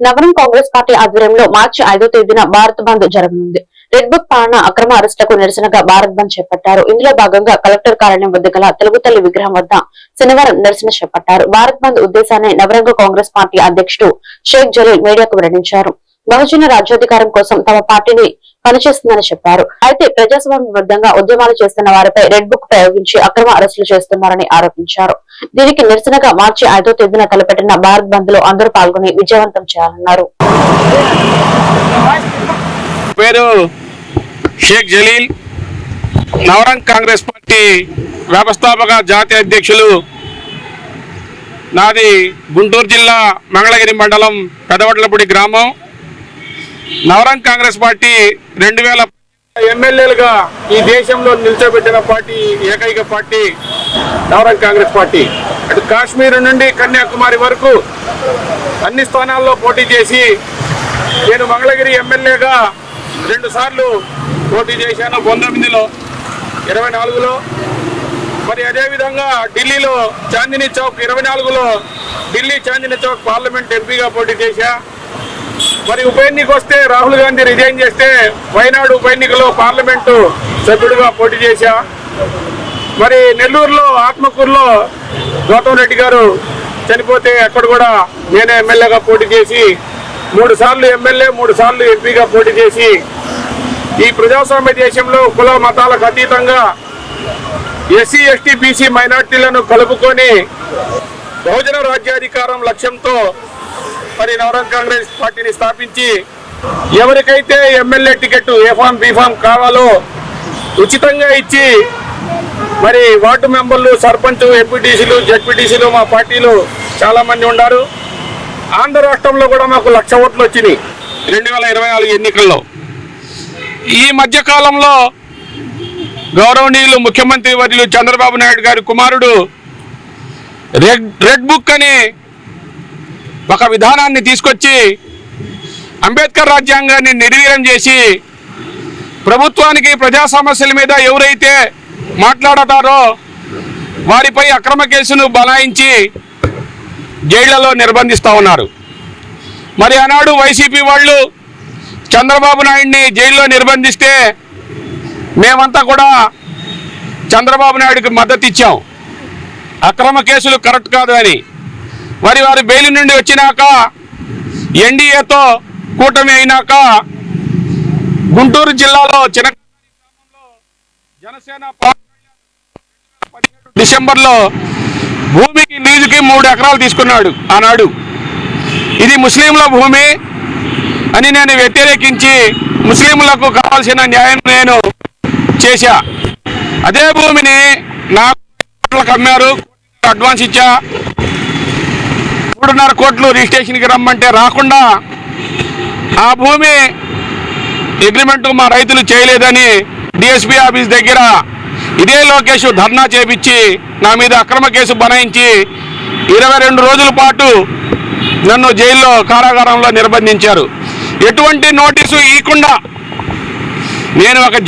నగరం కాంగ్రెస్ పార్టీ ఆధ్వర్యంలో మార్చి ఐదో తేదీన భారత్ బంద్ జరగనుంది. రెడ్ బుక్ పాలన అక్రమ అరెస్టులకు నిరసనగా భారత్ బంద్ చేపట్టారు. ఇందులో భాగంగా కలెక్టర్ కార్యాలయం వద్ద గల తెలుగు తల్లి విగ్రహం వద్ద శనివారం నిరసన చేపట్టారు. భారత్ బంద్ ఉద్దేశాన్ని నవరంగ కాంగ్రెస్ పార్టీ అధ్యక్షుడు షేక్ జలీల్ మీడియాకు వెల్లడించారు. బహుజన రాజ్యాధికారం కోసం తమ పార్టీని పనిచేస్తుందని చెప్పారు. అయితే ప్రజాస్వామ్య విరుద్ధంగా ఉద్యమాలు చేస్తున్న వారిపై రెడ్ బుక్ ప్రయోగించి అక్రమ అరెస్టులు చేస్తున్నారని ఆరోపించారు. దీనికి నిరసనగా మార్చి ఐదో తేదీన తలపెట్టిన భారత్ బంద్లో అందరూ పాల్గొని విజయవంతం చేయాలన్నారు. పేరు షేక్ జలీల్. నవరంగ్ కాంగ్రెస్ పార్టీ వ్యవస్థాపక జాతీయ అధ్యక్షులు నాది గుంటూరు జిల్లా మంగళగిరి మండలం పెదవడ్లపూడి గ్రామం. నవరంగ్ కాంగ్రెస్ పార్టీ రెండు వేల ఎమ్మెల్యేలుగా ఈ దేశంలో నిల్చోబెట్టిన పార్టీ ఏకైక పార్టీ నవరంగ్ కాంగ్రెస్ పార్టీ. అటు కాశ్మీర్ నుండి కన్యాకుమారి వరకు అన్ని స్థానాల్లో పోటీ చేసి నేను మంగళగిరి ఎమ్మెల్యేగా రెండు సార్లు పోటీ చేశాను. పంతొమ్మిదిలో ఇరవై నాలుగులో మరి అదేవిధంగా ఢిల్లీలో చాందినీ చౌక్ ఇరవై నాలుగులో ఢిల్లీ చాందినీ చౌక్ పార్లమెంట్ ఎంపీగా పోటీ చేశా. మరి ఉప ఎన్నిక వస్తే రాహుల్ గాంధీ రిజైన్ చేస్తే వైనాడు ఉప ఎన్నికలో పార్లమెంటు సభ్యుడిగా పోటీ చేశా. మరి నెల్లూరులో ఆత్మకూరులో గౌతమ్ రెడ్డి గారు చనిపోతే అక్కడ కూడా నేనే ఎమ్మెల్యేగా పోటీ చేసి మూడు సార్లు ఎమ్మెల్యే మూడు సార్లు ఎంపీగా పోటీ చేసి ఈ ప్రజాస్వామ్య దేశంలో కుల మతాలకు అతీతంగా ఎస్సీ ఎస్టీ బీసీ మైనార్టీలను కలుపుకొని బహుజన రాజ్యాధికారం లక్ష్యంతో మరి నవరంగ్ కాంగ్రెస్ పార్టీని స్థాపించి ఎవరికైతే MLA ticket A form B form కావాలో ఉచితంగా ఇచ్చి మరి వార్డు మెంబర్లు సర్పంచ్ ఎంపీటీసీలు జడ్పీటీసీలు మా పార్టీలు చాలామంది ఉన్నారు ఆంధ్ర రాష్ట్రంలో కూడా మాకు లక్ష ఓట్లు వచ్చినాయి. రెండు వేల ఇరవై నాలుగు ఎన్నికల్లో. ఈ మధ్యకాలంలో గౌరవనీయులు ముఖ్యమంత్రి వర్యులు చంద్రబాబు నాయుడు గారి కుమారుడు రెడ్ రెడ్ బుక్ అని ఒక విధానాన్ని తీసుకొచ్చి అంబేద్కర్ రాజ్యాంగాన్ని నిర్వీర్యం చేసి ప్రభుత్వానికి ప్రజా సమస్యల మీద ఎవరైతే మాట్లాడతారో వారిపై అక్రమ కేసును బలాయించి జైళ్ళలో నిర్బంధిస్తూ ఉన్నారు. మరి ఆనాడు వైసీపీ వాళ్ళు చంద్రబాబు నాయుడిని జైల్లో నిర్బంధిస్తే మేమంతా కూడా చంద్రబాబు నాయుడికి మద్దతు ఇచ్చాం అక్రమ కేసులు కరెక్ట్ కాదు అని. మరి వారు బెయిల్ నుండి వచ్చినాక ఎన్డీఏతో కూటమి అయినాక గుంటూరు జిల్లాలో చిన్న జనసేన పదిహేడు డిసెంబర్లో భూమికి లీజుకి మూడు ఎకరాలు తీసుకున్నాడు ఆనాడు. ఇది ముస్లింల భూమి అని నేను వ్యతిరేకించి ముస్లింలకు కావాల్సిన న్యాయం నేను చేశా. అదే భూమిని నాకు అమ్మారు అడ్వాన్స్ ఇచ్చా. మూడున్నర కోట్లు రిజిస్ట్రేషన్కి రమ్మంటే రాకుండా ఆ భూమి అగ్రిమెంట్ మా రైతులు చేయలేదని డిఎస్పీ ఆఫీస్ దగ్గర ఇదే లోకేష్ ధర్నా చేపించి నా మీద అక్రమ కేసు బనాయించి ఇరవై రెండు రోజుల పాటు నన్ను జైల్లో కారాగారంలో నిర్బంధించారు. ఎటువంటి నోటీసు ఇవ్వకుండా నేను ఒక